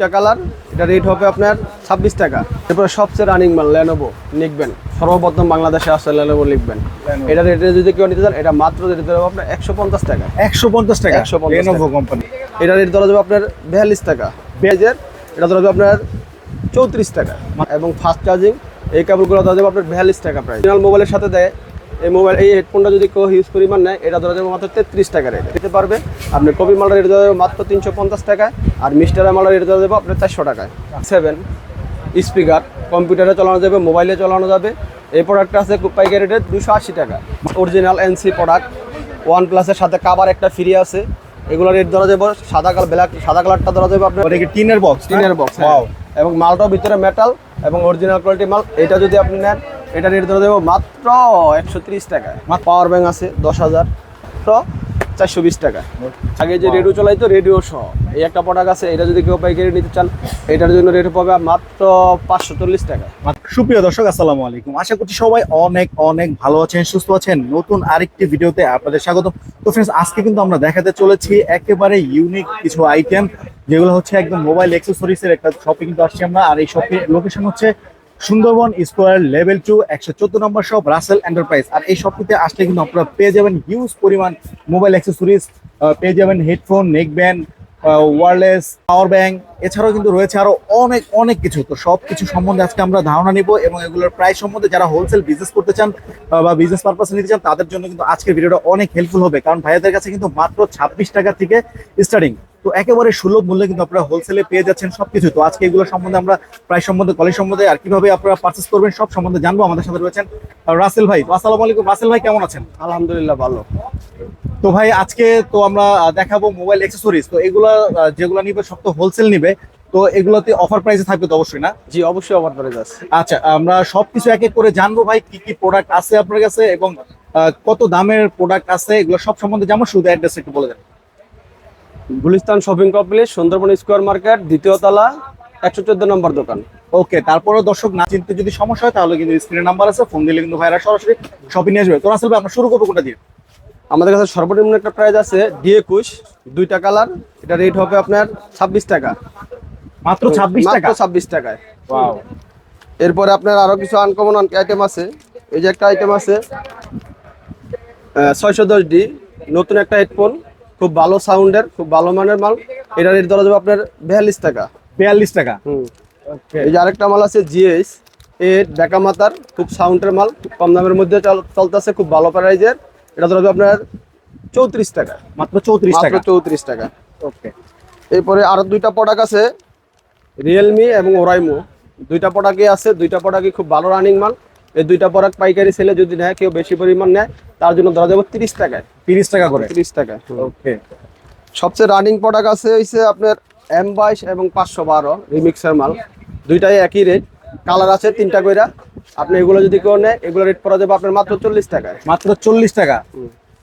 একটা কালার এটা রেট হবে আপনার ছাব্বিশ টাকা। এরপরে সবচেয়ে রানিং মাল লেনোভো লিখবেন। সর্বপ্রথম বাংলাদেশে আসছে লেনোভো লিখবেন। এটা রেটে যদি কেউ নিতে চান এটা মাত্র রেট দেবো আপনার একশো পঞ্চাশ টাকা। একশো পঞ্চাশ টাকা? 150 লেনোভো কোম্পানি এটা রেট ধরা যাবে আপনার বিয়াল্লিশ টাকা। পেজের এটা ধরা যাবে আপনার চৌত্রিশ টাকা। এবং ফাস্ট চার্জিং এই কেবলগুলো ধরা যাবে আপনার বিয়াল্লিশ টাকা প্রাইস মোবাইলের সাথে দেয় এই মোবাইল এই হেডফোনটা যদি কেউ হিউজ পরিমাণ নেয় এটা ধরা যাবে মাত্র তেত্রিশ টাকা রেট দিতে পারবে। আপনি কপি মালটা রেট দেওয়া যাবে মাত্র তিনশো পঞ্চাশ টাকায় আর মিস্টার মালটা রেট দেওয়া যাবে আপনার চারশো টাকায় সেভেন স্পিকার কম্পিউটারে চালানো যাবে মোবাইলে চালানো যাবে। এই প্রোডাক্টটা আছে পাইকারি রেট দুশো আশি টাকা। অরিজিনাল এনসি প্রোডাক্ট ওয়ান প্লাসের সাথে কাবার একটা ফ্রি আছে। এগুলো রেট ধরা যাবে সাদা কালার ব্ল্যাক সাদা কালারটা ধরা যাবে আপনার। টিনের বক্স টিনের বক্স ওয়াও এবং মালটাও ভিতরে মেটাল এবং অরিজিনাল কোয়ালিটি মাল। এটা যদি আপনি নেন এটা রেট ধরে দেবো মাত্র একশো তিরিশ টাকা পাওয়ার ব্যাঙ্ক আছে দশ হাজার। তো চারশো বিশ টাকা আগে যে রেডিও চলাইতো রেডিও সহ। এই একটা প্রোডাক্ট আছে এটা যদি কেউ পাইকারি নিতে চান এটার জন্য রেট পাবে মাত্র পাঁচশো চল্লিশ টাকা সুপ্রিয় দর্শক আসসালামু আলাইকুম। আশা করছি সবাই অনেক অনেক ভালো আছেন সুস্থ আছেন। নতুন আরেকটি ভিডিওতে আপনাদের স্বাগত তো ফ্রেন্ডস আজকে কিন্তু আমরা দেখাতে চলেছি একেবারে ইউনিক কিছু আইটেম যেগুলো হচ্ছে একদম মোবাইল অ্যাক্সেসরিজ এর একটা শপে কিন্তু আসছি আমরা। আর এই শপের লোকেশন হচ্ছে সুন্দরবন স্কোয়ার লেভেল টু, একশো চোদ্দ নম্বর শপ, রাসেল এন্টারপ্রাইজ। আর এই শপটিতে আসলে কিন্তু আপনারা পেয়ে যাবেন হিউজ পরিমাণ মোবাইল অ্যাক্সেসরিজ পেয়ে যাবেন headphone neck band wireless power bank এছাড়াও কিন্তু রয়েছে আরও অনেক অনেক কিছু। তো সব কিছু সম্বন্ধে আজকে আমরা ধারণা নিব এবং এগুলোর প্রাইস সম্বন্ধে যারা হোলসেল বিজনেস করতে চান বা বিজনেস পারপাসে নিতে চান, তাদের জন্য কিন্তু আজকের ভিডিওটা অনেক হেল্পফুল হবে। কারণ ভাইয়াদের কাছে কিন্তু মাত্র ছাব্বিশ টাকা থেকে স্টার্টিং তো একেবারে সুলভ মূল্যে কিন্তু আপনারা হোলসেলে পেয়ে যাচ্ছেন সবকিছু তো আজকে এগুলো সম্বন্ধে আমরা প্রাইস সম্বন্ধে কলেজ সম্বন্ধে আর কীভাবে আপনারা পার্চেস করবেন সব সম্বন্ধে জানব। আমাদের সাথে রয়েছেন রাসেল ভাই। আসসালামু আলাইকুম। রাসেল ভাই কেমন আছেন? আলহামদুলিল্লাহ ভালো। তো ভাই আজকে তো আমরা দেখাবো মোবাইল অ্যাক্সেসরিজ তো এগুলা যেগুলো নিবে সব তো হোলসেল নিবে। তো এগুলোতে অফার প্রাইসে থাকবে তো অবশ্যই না? জি অবশ্যই অফার করে যাচ্ছে আচ্ছা আমরা সবকিছু এক এক করে জানব ভাই কি কি প্রোডাক্ট আছে আপনার কাছে এবং কত দামের প্রোডাক্ট আছে এগুলো সব সম্বন্ধে যেমন শুধু অ্যাড্রেস একটু বলে দেন। Gulistan shopping complex Sundarban square market দ্বিতীয় তলা একশো চোদ্দ নম্বর দোকান। ওকে তারপরেও দর্শক না চিনতে যদি সমস্যা হয় তাহলে কিন্তু স্ক্রিনের নাম্বার আছে ফোন দিলে কিন্তু ভাইরা সরাসরি শপিং নিয়ে আসবে। তো আসলে আমরা শুরু করব কোনটা দিয়ে? আমাদের কাছে সর্বনিম্ন একটা প্রাইস আছে ডি একুশ দুইটা কালার এটা রেট হবে আপনার ছাব্বিশ টাকা। মাত্র ছাব্বিশ টাকা? ছাব্বিশ টাকায়। এরপরে আপনার আরও কিছু আনকমন আইটেম আছে। এই যে একটা আইটেম আছে ছয়শো দশ ডি নতুন একটা হেডফোন খুব ভালো সাউন্ডের খুব ভালো মানের মাল। এটা রেট ধরা যাবে আপনার বিয়াল্লিশ টাকা। বিয়াল্লিশ টাকা। হুম। এই যে আরেকটা মাল আছে জিএস এর বেকা মাতার খুব সাউন্ডের মাল খুব কম দামের মধ্যে চল- চলতেছে খুব ভালো প্রাইজের। এটা ধরা যাবে আপনার চৌত্রিশ টাকা। মাত্র চৌত্রিশ টাকা। চৌত্রিশ টাকা। ওকে এরপরে আরও দুইটা প্রোডাক্ট আছে রিয়েলমি এবং ওরাইমো দুইটা প্রোডাক্টই আছে দুইটা প্রোডাক্টই খুব ভালো রানিং মাল। এই দুইটা প্রোডাক্ট পাইকারি সেলে যদি নেয় কেউ বেশি পরিমাণ নেয় তার জন্য ধরা যাবে তিরিশ টাকায়। তিরিশ টাকা করে। তিরিশ টাকা ওকে সবচেয়ে রানিং প্রোডাক্ট আছে হইছে আপনার এম বাইশ এবং পাঁচশো বারো রিমিক্সের মাল। দুইটাই একই রেট কালার আছে তিনটা কইরা। আপনি এগুলো যদি কেউ নেয় এগুলো রেট পড়া যাবে আপনার মাত্র চল্লিশ টাকায়। মাত্র চল্লিশ টাকা।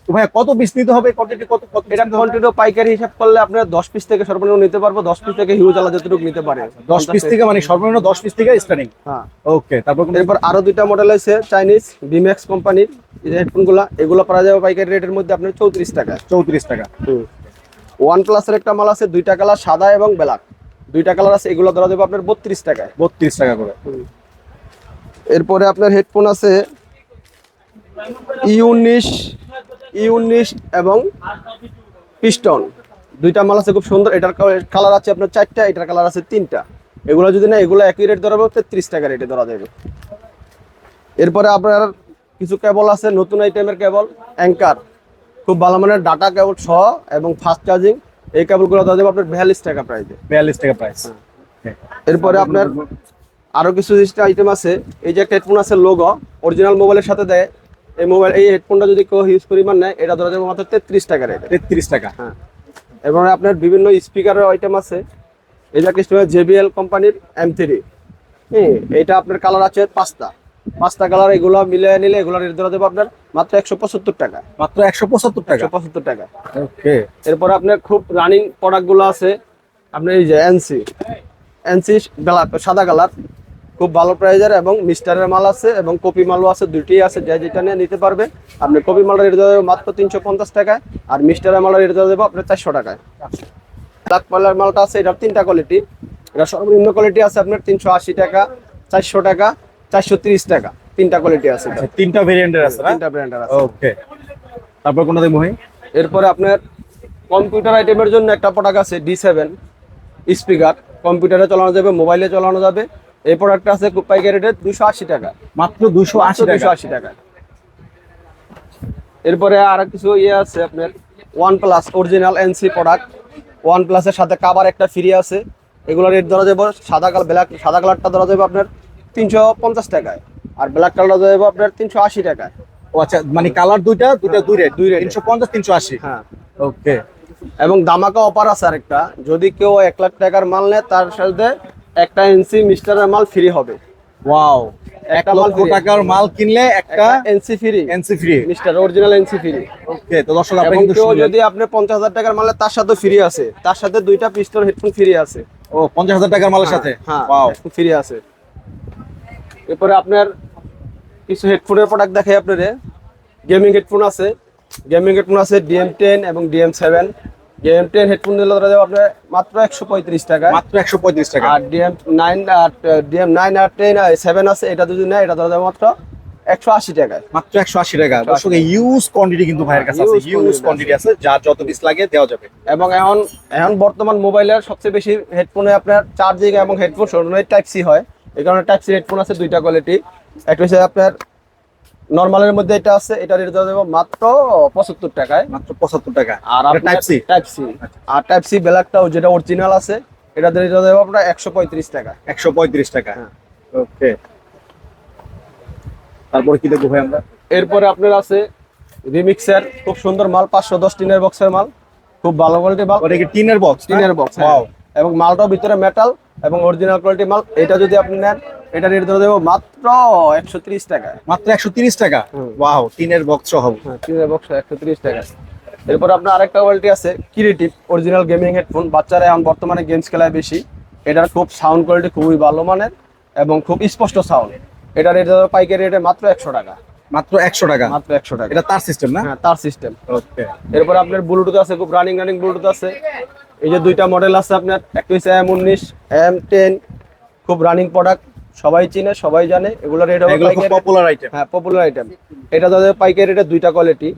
ভাই কত পিস নিতে হবে কোয়ান্টিটি কত এটা কোয়ান্টিটি পাইকারি হিসাব করলে আপনার দশ পিস থেকে সর্বনিম্ন নিতে পারব। দশ পিস থেকে হিউজ আলাদা যতটুকু নিতে পারে দশ পিস থেকে মানে সর্বনিম্ন দশ পিস থেকে স্টার্টিং হ্যাঁ। ওকে তারপর এরপর আরও দুইটা মডেল আছে চাইনিজ বিম্যাক্স কোম্পানির এই যে হেডফোনগুলো এগুলো পাওয়া যাবে পাইকারি রেটের মধ্যে আপনার চৌত্রিশ টাকা। চৌত্রিশ টাকা। ওয়ান প্লাসের একটা মাল আছে দুইটা কালার সাদা এবং ব্ল্যাক দুইটা কালার আছে এগুলো ধরা যাবে আপনার বত্রিশ টাকায়। বত্রিশ টাকা করে। এরপরে আপনার হেডফোন আছে ই উনিশ ই উনিশ এবং পিস্টন দুইটা মাল আছে খুব সুন্দর। এটার কালার আছে আপনার চারটা এটার কালার আছে তিনটা। এগুলো যদি না এগুলো একই রেট ধরা যাবে তেত্রিশ টাকা রেটে ধরা যাবে এরপরে আপনার কিছু কেবল আছে নতুন আইটেমের কেবল অ্যাঙ্কার খুব ভালো মানের ডাটা কেবল ছ এবং ফাস্ট চার্জিং এই কেবলগুলো ধরা যাবে আপনার বিয়াল্লিশ টাকা প্রাইসে বিয়াল্লিশ টাকা প্রাইস এরপরে আপনার আরও কিছু জিনিসটা আইটেম আছে এই যে একটা হেডফোন আছে লোগো অরিজিনাল মোবাইলের সাথে দেয় এই মোবাইল এই হেডফোনটা যদি কেউ হিউজ পরিমাণ নেয় এটা ধরা যাবে মাত্র তেত্রিশ টাকা রেট তেত্রিশ টাকা। হ্যাঁ। এবং আপনার বিভিন্ন স্পিকারের আইটেম আছে এই যে একটা জেবিএল কোম্পানির এম থ্রি হ্যাঁ এটা আপনার কালার আছে পাঁচটা। পাঁচটা কালার এগুলো মিলে নিলে এগুলো রেট ধরা যাবে আপনার মাত্র একশো পঁচাত্তর টাকা। মাত্র একশো পঁচাত্তর টাকা? একশো পঁচাত্তর টাকা। ওকে এরপর আপনার খুব রানিং প্রোডাক্টগুলো আছে আপনার এই যে এনসি এনসি সাদা কালার খুব ভালো প্রাইজের এবং মিস্টারের মাল আছে এবং কপি মালও আছে দুইটি আছে যে যেটা নিয়ে নিতে পারবে আপনি কপি মালের রেট দেওয়া মাত্র তিনশো পঞ্চাশ টাকায় আর মিস্টারের মালের রেট দেওয়া যাবে আপনার চারশো টাকায়। ব্ল্যাক মালের মালটা আছে এটার তিনটা কোয়ালিটি এটা সর্বনিম্ন কোয়ালিটি আছে আপনার তিনশো আশি টাকা চারশো টাকা চারশো তিরিশ টাকা। তিনটা কোয়ালিটি আছে আচ্ছা, তিনটা ভেরিয়েন্টের আছে তিনটা ব্র্যান্ডের আছে। ওকে তারপর কোনটা দেখব ভাই এরপরে আপনার কম্পিউটার আইটেমের জন্য একটা প্রোডাক্ট আছে ডি সেভেন স্পিকার কম্পিউটারে চালানো যাবে মোবাইলে চালানো যাবে। এই প্রোডাক্টটা আছে পাইকারি রেট দুশো আশি টাকা। মাত্র দুশো আশি দুশো আশি টাকা। এরপরে আর কিছু ইয়ে আছে আপনার One Plus original NC product One প্লাসের সাথে কাবার একটা ফ্রি আছে। এগুলো রেট ধরা যাবে সাদা কালার ব্ল্যাক সাদা কালারটা ধরা যাবে আপনার তিনশো পঞ্চাশ টাকায়। আর ব্ল্যাক কালারটা ধরা যাবে আপনার তিনশো আশি টাকায়। ও আচ্ছা মানে কালার দুইটা দুইটা দুই রেট দুই rate। তিনশো পঞ্চাশ তিনশো আশি। হ্যাঁ। ওকে এবং দামাকা অফার আছে আরেকটা। যদি কেউ এক লাখ টাকার মাল নেয় তার সাথে একটা এনসি মিস্টারের মাল ফ্রি হবে। ওয়াও একটা মাল টাকার মাল কিনলে একটা NC free NC free mister original NC free okay তো দর্শক আপনি কিন্তু যদি আপনি পঞ্চাশ হাজার টাকার মালে তার সাথে ফ্রি আছে। তার সাথে দুইটা পিস্টল হেডফোন ফ্রি আছে। ও পঞ্চাশ হাজার টাকার মালের সাথে? হ্যাঁ ওয়াও ফ্রি আছে। এরপরে আপনার কিছু হেডফোনের প্রোডাক্ট দেখাই আপনারে। গেমিং হেডফোন আছে। গেমিং হেডফোন আছে ডিএম টেন এবং DM seven DM ten headphone নিলে ধরা যাবে আপনার মাত্র একশো পঁয়ত্রিশ টাকা। মাত্র একশো পঁয়ত্রিশ টাকা। আর ডিএম নাইন আর ডিএম নাইন আর টেন সেভেন আছে এটা যদি নেয় এটা ধরা যাবে মাত্র একশো আশি টাকায়। মাত্র একশো আশি টাকা। দর্শক ইউজ কোয়ান্টিটি কিন্তু ভাইয়ের কাছে আছে। ইউজ কোয়ান্টিটি আছে। যার যত পিস লাগে দেওয়া যাবে। এবং এখন এখন বর্তমান মোবাইলের সবচেয়ে বেশি হেডফোনে আপনার চার্জিং এবং হেডফোন টাইপ সি হয়। এই কারণে টাইপ সি হেডফোন আছে দুইটা কোয়ালিটি একটা হচ্ছে আপনার নর্মালের মধ্যে এটা আছে এটা রেট যাবে মাত্র পঁচাত্তর টাকায়। মাত্র পঁচাত্তর টাকা। আর টাইপ সি টাইপ সি আর টাইপ সি ব্ল্যাকটাও যেটা অরিজিনাল আছে এটা রেট যাবে আপনার একশো পঁয়ত্রিশ টাকা। একশো পঁয়ত্রিশ টাকা। হ্যাঁ। ওকে তারপরে কি দেখব ভাই আমরা? এরপরে আপনার আছে রিমিক্সের খুব সুন্দর মাল পাঁচশো দশ টিনের বক্সের মাল। খুব ভালো কোয়ালিটির মাল। টিনের বক্স টিনের বক্স ওয়াও এবং মালটাও ভিতরে মেটাল এবং অরিজিনাল কোয়ালিটি মাল এটা যদি আপনি নেন এটা রেট ধরে দেবো মাত্র একশো ত্রিশ টাকায় মাত্র একশো তিরিশ টাকা। ওয়াও টিনের বক্স সহ। হ্যাঁ টিনের বক্স একশো ত্রিশ টাকা। এরপর আপনার আরেকটা কোয়ালিটি আছে ক্রিয়েটিভ অরিজিনাল গেমিং হেডফোন বাচ্চারা এখন বর্তমানে গেমস খেলায় বেশি। এটার খুব সাউন্ড কোয়ালিটি খুবই ভালো মানের এবং খুব স্পষ্ট সাউন্ড এটা রেট দেবো পাইকারি রেটে মাত্র একশো টাকা। মাত্র একশো টাকা? মাত্র একশো টাকা। এটা তার সিস্টেম না? হ্যাঁ তার সিস্টেম ওকে এরপর আপনার ব্লুটুথ আছে খুব রানিং রানিং ব্লুটুথ আছে। এই যে দুইটা মডেল আছে আপনার একটা হচ্ছে এম উনিশ এম টেন খুব রানিং প্রোডাক্ট সবাই চিনে সবাই জানে এগুলো রেট হবে পপুলার আইটেম হ্যাঁ পপুলার আইটেম এটা ধরা যাবে পাইকারি রেটে দুইটা কোয়ালিটি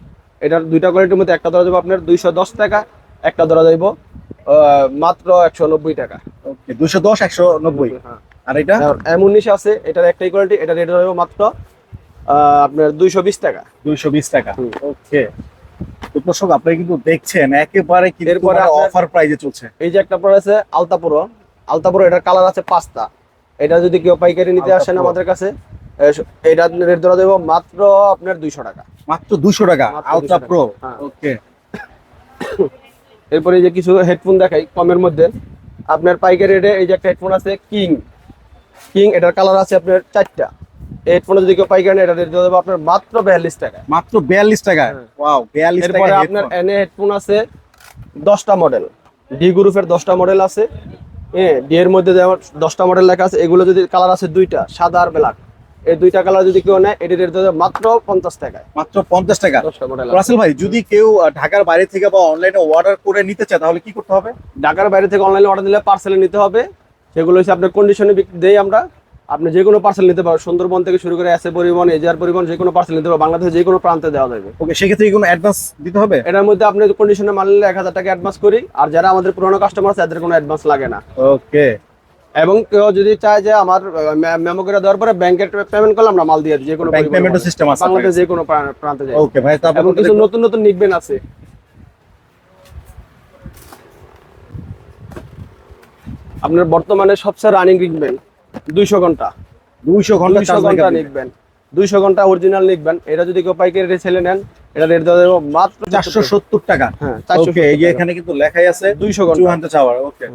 এটার দুইটা কোয়ালিটির মধ্যে একটা ধরা যাবে আপনার দুইশো দশ টাকা একটা ধরা যাইব মাত্র একশো নব্বই টাকা। ওকে দুশো দশ একশো নব্বই। হ্যাঁ। আর এটা? এম উনিশ আছে এটার একটাই কোয়ালিটি এটা রেট ধরা যাবে মাত্র আহ, আপনার দুইশো বিশ টাকা। দুইশো বিশ টাকা। ওকে তো দর্শক আপনারা কিন্তু দেখছেন একেবারে কিন্তু অফার প্রাইজে চলছে। এই যে একটা পরে আছে আলতাপুরো। আলতাপুরো এটার কালার আছে পাঁচটা। এটা যদি কেউ পাইকারি নিতে আসেন। আমাদের কাছে এটা রেট ধরা দেবো মাত্র আপনার দুইশো টাকা। মাত্র দুশো টাকা? 200 প্রো। ওকে এরপরে যে কিছু হেডফোন দেখাই কমের মধ্যে। আপনার পাইকারি রেটে এই যে একটা হেডফোন আছে কিং কিং এটার কালার আছে আপনার চারটা। হেডফোনে যদি কেউ পাইকারি নেয় এটা রেট দেবো আপনার মাত্র বিয়াল্লিশ টাকা মাত্র বিয়াল্লিশ টাকা হ্যাঁ। ওয়াও বিয়াল্লিশ টাকা এরপরে আপনার এনে হেডফোন আছে দশটা মডেল ডি গ্রুপের দশটা মডেল আছে। হ্যাঁ ডি এর মধ্যে যেমন দশটা মডেল লেখা আছে এগুলো যদি কালার আছে দুইটা সাদা আর ব্ল্যাক এই দুইটা কালার যদি কেউ নেয় এটি রেট দেবে মাত্র পঞ্চাশ টাকায়। মাত্র পঞ্চাশ টাকা। রাসেল ভাই যদি কেউ ঢাকার বাইরে থেকে বা অনলাইনে অর্ডার করে নিতে চায় তাহলে কি করতে হবে? ঢাকার বাইরে থেকে অনলাইনে অর্ডার দিলে পার্সেলে নিতে হবে। সেগুলো হচ্ছে আপনার কন্ডিশনে দেই আমরা। আপনি যে কোনো পার্সেল নিতে পারবেন। সুন্দরবন থেকে শুরু করে এসে পরিবহন এজিআর পরিবহন যে কোনো পার্সেল নিতে পারবেন। বাংলাদেশে যে কোনো প্রান্তে দেওয়া যাবে। ওকে সেক্ষেত্রে কি কোনো অ্যাডভান্স দিতে হবে? এটার মধ্যে আপনি কন্ডিশনে মাল নিলে এক হাজার টাকা অ্যাডভান্স করি। আর যারা আমাদের পুরোনো কাস্টমার আছে তাদের কোনো অ্যাডভান্স লাগে না। ওকে। এবং কেউ যদি চায় যে আমার মেমো করে দেওয়ার পরে ব্যাংকের পেমেন্ট করলাম আমরা মাল দিয়ে দিই যে কোনো ব্যাংক পেমেন্ট সিস্টেম আছে। বাংলাদেশ যে কোনো প্রান্তে যায় ওকে ভাই তারপর এবং কিছু নতুন নতুন নিকবেন আছে। আপনার বর্তমানে সবচেয়ে রানিং নিকবেন দুইশো ঘণ্টা। দুইশো ঘণ্টা দুইশো নিকবেন দুইশো ঘণ্টা অরিজিনাল নিকবেন এটা যদি কেউ পাইকারি রেটে ছেলে নেন এটা রেট দেওয়া মাত্র চারশো সত্তর টাকা। হ্যাঁ ওকে এই যে এখানে কিন্তু লেখাই আছে দুইশো ঘণ্টা। আওয়ার ওকে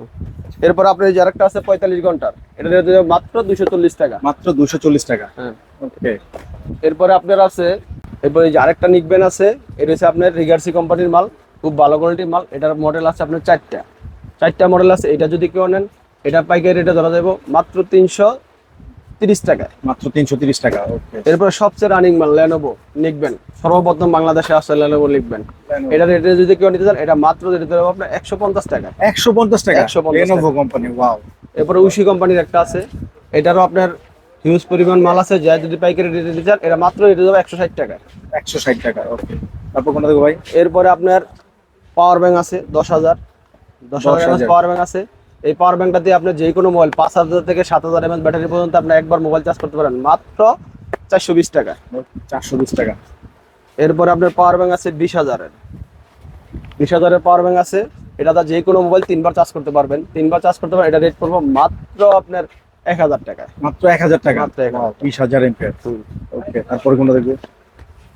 এরপর আপনার যে আরেকটা আছে পঁয়তাল্লিশ ঘণ্টার। এটা রেট দেওয়া মাত্র দুইশো চল্লিশ টাকা। মাত্র দুশো চল্লিশ টাকা। হ্যাঁ। ওকে এরপরে আপনার আছে এরপরে যে আরেকটা নিকবেন আছে এটা হচ্ছে আপনার রিগার্সি কোম্পানির মাল খুব ভালো কোয়ালিটির মাল। এটার মডেল আছে আপনার চারটা। চারটা মডেল আছে। এটা যদি কেউ নেন এটা পাইকারি রেটে ধরা যাব মাত্র তিনশো তিরিশ টাকায়। মাত্র তিনশো তিরিশ টাকা ওকে। এরপরে সবচেয়ে রানিং মাল লেনোভো নিকবেন সর্বপ্রথম বাংলাদেশে আসছে লেনোভো লিখবেন। এটা রেটে যদি কেউ নিতে চান এটা মাত্র রেটে দেবো আপনার একশো পঞ্চাশ টাকা। একশো পঞ্চাশ টাকা? 150 লেনোভো কোম্পানি ওয়াও এরপরে উশি কোম্পানির একটা আছে। এটারও আপনার হিউজ পরিমাণ মাল আছে। যা যদি পাইকারি রেটে দিতে চান এটা মাত্র এটা যাবে একশো ষাট টাকা। একশো ষাট টাকা ওকে। তারপর কোনটা দেখো ভাই? এরপরে আপনার পাওয়ার ব্যাংক আছে দশ হাজার। দশ হাজার পাওয়ার ব্যাংক আছে। এই পাওয়ার ব্যাংকটা দিয়ে আপনি যে কোনো মোবাইল পাঁচ হাজার থেকে সাত হাজার এমএচ ব্যাটারি পর্যন্ত আপনি একবার মোবাইল চার্জ করতে পারেন। মাত্র চারশো বিশ টাকা। চারশো বিশ টাকা। এরপরে আপনার পাওয়ার ব্যাংক আছে বিশ হাজারের। বিশ হাজারের পাওয়ার ব্যাংক আছে। এটা যে কোনো মোবাইল তিনবার চার্জ করতে পারবেন। তিনবার চার্জ করতে পারবেন এটা রেট পড়ব মাত্র আপনার এক হাজার টাকা মাত্র এক হাজার টাকা? মাত্র 1000 বিশ হাজার এমপিয়ার ওকে তারপরে কোনটা দেখব?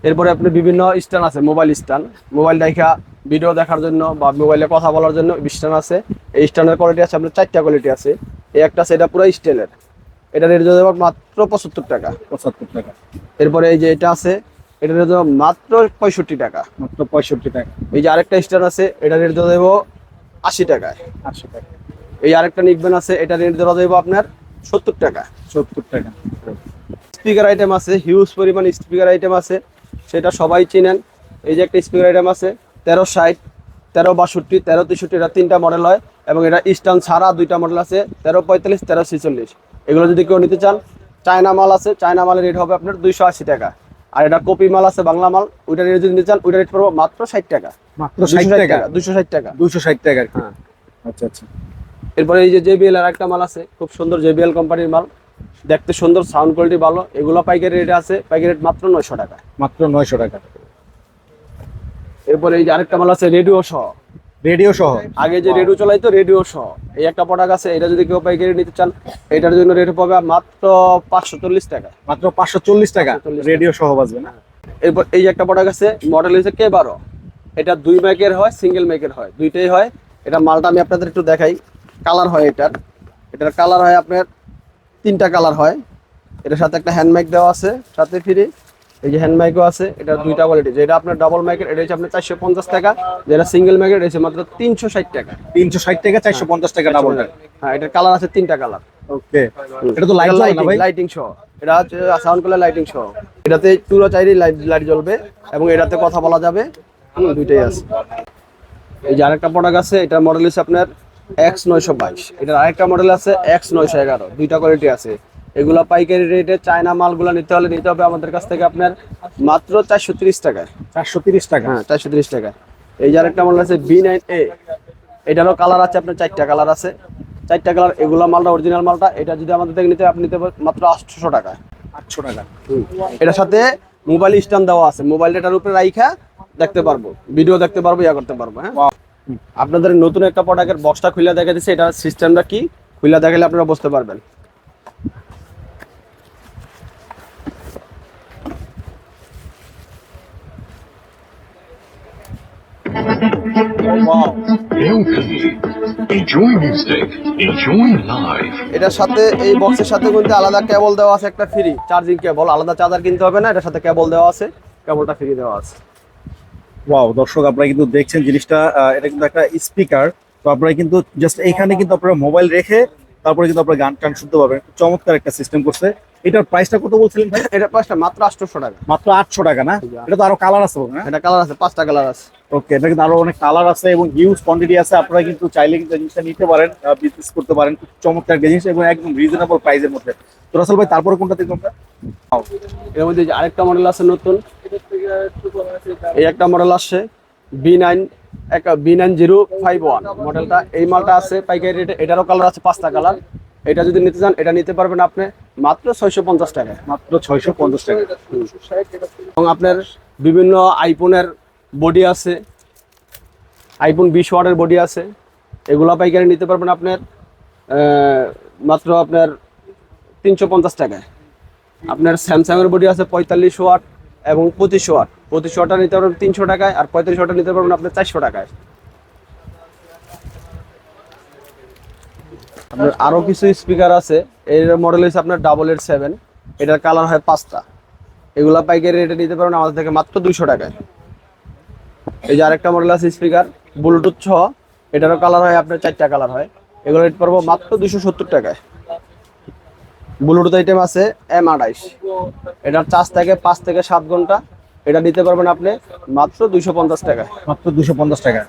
এরপরে আপনি বিভিন্ন স্ট্যান্ড আছে মোবাইল স্ট্যান্ড মোবাইল দেখা ভিডিও দেখার জন্য বা মোবাইলে কথা বলার জন্য স্ট্যান্ড আছে। এই স্ট্যান্ডের কোয়ালিটি আছে আপনার চারটা কোয়ালিটি আছে। এই একটা আছে এটা পুরো স্টিলের এটা রেট দেবো মাত্র পঁচাত্তর টাকা। পঁচাত্তর টাকা। এরপরে এই যে এটা আছে এটা রেট দেবো মাত্র পঁয়ষট্টি টাকা। মাত্র পঁয়ষট্টি টাকা। এই যে আরেকটা স্ট্যান্ড আছে এটা রেট দেবো আশি টাকায়। আশি টাকা। এই আরেকটা নিকবেন আছে এটা রেট দেওয়া দেবো আপনার সত্তর টাকা। সত্তর টাকা। স্পিকার আইটেম আছে হিউজ পরিমাণ স্পিকার আইটেম আছে সেটা সবাই চিনেন। এই যে একটা স্পিকার আইটেম আছে তেরো ষাট তেরো বাষট্টি তেরো তেষট্টি এটা তিনটা মডেল হয় এবং এটা ইস্টার্ন ছাড়া দুইটা মডেল আছে তেরো পঁয়তাল্লিশ তেরো ছেচল্লিশ। এগুলো যদি কেউ নিতে চান চায়না মাল আছে চায়না মালের রেট হবে আপনার দুইশো আশি টাকা। আর এটা কপি মাল আছে বাংলা মাল ওইটা রেট যদি নিতে চান ওইটা রেট পড়ব মাত্র ষাট টাকা। মাত্র ষাট টাকা? দুশো ষাট টাকা। দুশো ষাট টাকা হ্যাঁ। আচ্ছা আচ্ছা। এরপরে এই যে জেবিএল আর একটা মাল আছে খুব সুন্দর জেবিএল কোম্পানির মাল। দেখতে সুন্দর সাউন্ড কোয়ালিটি ভালো। এগুলো পাইকারি রেটে আছে পাইকারি রেট মাত্র নয়শো টাকা। মাত্র নয়শো টাকা। এরপরে এই যে আরেকটা মাল আছে রেডিও সহ। রেডিও সহ। আগে যে রেডিও চালাইতো রেডিও সহ। এই একটা প্রোডাক্ট আছে এটা যদি কেউ পাইকারি নিতে চান এটার জন্য রেট পাবে মাত্র পাঁচশো চল্লিশ টাকা। মাত্র পাঁচশো চল্লিশ টাকা রেডিও সহ বাজবে না? এরপর এই যে একটা প্রোডাক্ট আছে মডেল হচ্ছে কে বারো। এটা দুই ম্যাকের হয় সিঙ্গেল ম্যাকের হয় দুইটাই হয়। এটা মালটা আমি আপনাদের একটু দেখাই। কালার হয় এটার। এটার কালার হয় আপনার তিনটা কালার হয়। এটার সাথে একটা হ্যান্ড মাইক দেওয়া আছে সাথে ফ্রি। এই যে হ্যান্ড মাইকও আছে এটা দুইটা কোয়ালিটি যেটা আপনার ডাবল মাইকের এটা হচ্ছে আপনার চারশো পঞ্চাশ টাকা। যেটা সিঙ্গেল মাইকের এটা হচ্ছে মাত্র তিনশো ষাট টাকা। তিনশো ষাট টাকা চারশো পঞ্চাশ টাকা ডাবল হ্যাঁ এটার কালার আছে তিনটা কালার ওকে এটা তো লাইট লাইটিং সহ। এটা হচ্ছে সাউন্ড করলে লাইটিং সহ। এটাতে পুরো চাইলেই লাইট লাইট জ্বলবে এবং এটাতে কথা বলা যাবে। দুইটাই আছে। এই যে আরেকটা প্রোডাক্ট আছে এটা মডেল হচ্ছে আপনার এক্স নয়শো বাইশ। এটার আরেকটা মডেল আছে এক্স নয়শো এগারো। দুইটা কোয়ালিটি আছে। এগুলা পাইকারি রেটে চায়না মালগুলো নিতে হলে নিতে হবে আমাদের কাছ থেকে আপনার মাত্র চারশো তিরিশ টাকায় চারশো তিরিশ টাকা? হ্যাঁ চারশো তিরিশ টাকা। এই যে আরেকটা মাল আছে বি নাইন এ এটারও কালার আছে আপনার চারটা কালার আছে। চারটা কালার এগুলা মালটা অরিজিনাল মালটা এটা যদি আমাদের থেকে নিতে আপনি নিতে মাত্র আটশোশো টাকা। আটশো টাকা। এটার সাথে মোবাইল স্ট্যান্ড দেওয়া আছে। মোবাইল এটার উপরে রাইখা দেখতে পারব ভিডিও দেখতে পারব ইয়া করতে পারব হ্যাঁ। আপনাদের নতুন একটা প্রোডাক্টের বক্সটা খুলে দেখা দিচ্ছে এটা সিস্টেমটা কি? খুলে দেখালে আপনারা বুঝতে পারবেন। এটার সাথে এই বক্সের সাথে কিন্তু আলাদা কেবল দেওয়া আছে একটা ফ্রি চার্জিং কেবল আলাদা চার্জার কিনতে হবে না এটার সাথে কেবল দেওয়া আছে কেবলটা ফ্রি দেওয়া আছে। ওয়াও দর্শক আপনারা কিন্তু দেখছেন জিনিসটা এটা কিন্তু একটা স্পিকার তো আপনারা কিন্তু জাস্ট এখানে কিন্তু আপনারা মোবাইল রেখে তারপরে কিন্তু আপনারা গান টান শুনতে পারবেন খুব চমৎকার একটা সিস্টেম করছে। এটার প্রাইসটা কত বলছিলেন ভাই? এটা পাঁচটা মাত্র আটশোশো টাকা। মাত্র আটশো টাকা না? এটা তো আরও কালার আছে না এটা কালার আছে পাঁচটা কালার আছে। ওকে এটা কিন্তু আরও অনেক কালার আছে এবং হিউজ কোয়ান্টিটি আছে। আপনারা কিন্তু চাইলে কিন্তু জিনিসটা নিতে পারেন বিজনেস করতে পারেন। খুব চমৎকার জিনিস এবং একদম রিজনেবল প্রাইসের মধ্যে। তো রাসেল ভাই তারপরে কোনটা দেখব আমরা? এর মধ্যে যে আরেকটা মডেল আছে নতুন এই একটা মডেল আসছে বি নাইন একটা B nine zero five one মডেলটা এই মালটা আছে পাইকারি রেটে এটারও কালার আছে পাঁচটা কালার এটা যদি নিতে চান এটা নিতে পারবেন আপনি মাত্র ছয়শো পঞ্চাশ টাকা। মাত্র ছয়শো পঞ্চাশ টাকা। এবং আপনার বিভিন্ন আইফোনের বডি আছে আইফোন বিশ ওয়াটের বডি আছে, এগুলো পাইকারি নিতে পারবেন আপনার মাত্র আপনার তিনশো পঞ্চাশ টাকায়। আপনার স্যামসাংয়ের বডি আছে পঁয়তাল্লিশ ওয়াট এবং পঁচিশ ওয়াট পঁচিশ ওয়াটটা নিতে পারবেন তিনশো টাকায় আর পঁয়তাল্লিশ ওয়াটটা নিতে পারবেন আপনার চারশো টাকায়। আপনার আরও কিছু স্পিকার আছে, এর মডেল হচ্ছে আপনার ডাবল এইট সেভেন এটার কালার হয় পাঁচটা। এগুলা পাইকারি রেটে নিতে পারবেন আমাদের থেকে মাত্র দুশো টাকায়। এই যে আরেকটা মডেল আছে স্পিকার ব্লুটুথ ছ এটারও কালার হয় আপনার চারটা কালার হয়। এগুলো রেট পারব মাত্র দুশো সত্তর টাকায়। ব্লুটুথ আইটেম আছে এম আড়াইশ এটার চার্জ থাকে পাঁচ থেকে সাত ঘণ্টা। এটা নিতে পারবেন আপনি মাত্র দুইশো পঞ্চাশ টাকায়। মাত্র দুশো পঞ্চাশ টাকা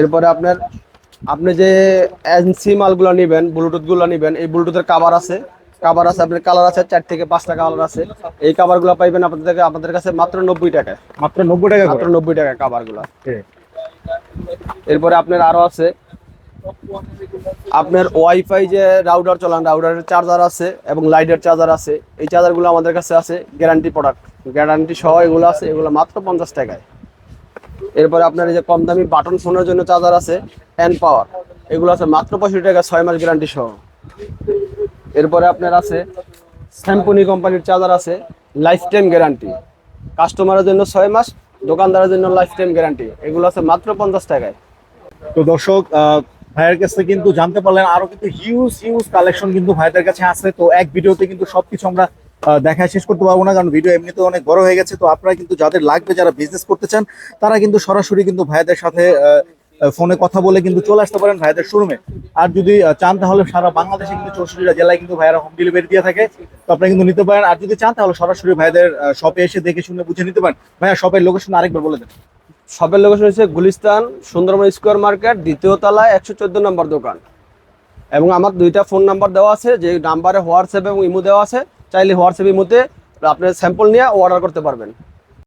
এরপরে আপনার আপনি যে এনসি মালগুলো নেবেন ব্লুটুথগুলো নেবেন এই ব্লুটুথের কাভার আছে। কাভার আছে আপনার কালার আছে চার থেকে পাঁচটা কালার আছে। এই কাভারগুলো পাইবেন আপনাদের আপনাদের কাছে মাত্র নব্বই টাকায়। মাত্র নব্বই টাকা মাত্র নব্বই টাকা কাভারগুলো Okay. এরপরে আপনার আরও আছে। আপনার ওয়াইফাই যে রাউটার চলান রাউটারের চার্জার আছে এবং লাইটের চার্জার আছে। এই চার্জারগুলো আমাদের কাছে আছে গ্যারান্টি প্রোডাক্ট গ্যারান্টি সহ এগুলো আছে এগুলো মাত্র পঞ্চাশ টাকায়। এরপরে আপনার এই যে কম দামি বাটন ফোনের জন্য চার্জার আছে হ্যান্ড পাওয়ার এগুলো আছে মাত্র পঁয়ষট্টি টাকা ছয় মাস গ্যারান্টি সহ। এরপরে আপনার আছে স্যাম্পনি কোম্পানির চার্জার আছে লাইফ টাইম গ্যারান্টি কাস্টমারের জন্য ছয় মাস, দোকানদারের জন্য লাইফ টাইম গ্যারান্টি এগুলো আছে মাত্র পঞ্চাশ টাকায়। তো দর্শক ভাইয়ের কাছে কিন্তু জানতে পারলেন, আরও কিন্তু হিউজ হিউজ কালেকশন কিন্তু ভাইদের কাছে আছে। তো এক ভিডিওতে কিন্তু সবকিছু আমরা দেখায় শেষ করতে পারব না, কারণ ভিডিও এমনিতে অনেক বড় হয়ে গেছে। তো আপনারা কিন্তু যাদের লাগবে, যারা বিজনেস করতে চান, তারা কিন্তু সরাসরি কিন্তু ভাইদের সাথে ফোনে কথা বলে কিন্তু চলে আসতে পারেন ভাইদের শোরুমে। আর যদি চান তাহলে সারা বাংলাদেশে কিন্তু চৌষট্টিটা জেলায় কিন্তু ভাইয়েরা হোম ডেলিভারি দিয়ে থাকে। তো আপনারা কিন্তু নিতে পারেন। আর যদি চান তাহলে সরাসরি ভাইদের শপে এসে দেখে শুনে বুঝে নিতে পারেন। ভাইয়া শপের লোকেশন আরেকবার বলে দেন। শপের লোকেশন হচ্ছে গুলিস্তান, সুন্দরবন স্কোয়ার মার্কেট, দ্বিতীয় তলায় একশো চোদ্দ নম্বর দোকান। এবং আমার দুইটা ফোন নাম্বার দেওয়া আছে, যে নাম্বারে হোয়াটসঅ্যাপ এবং ইমো দেওয়া আছে। চাইলে হোয়াটসঅ্যাপ ইমোতে আপনার স্যাম্পল নিয়ে অর্ডার করতে পারবেন।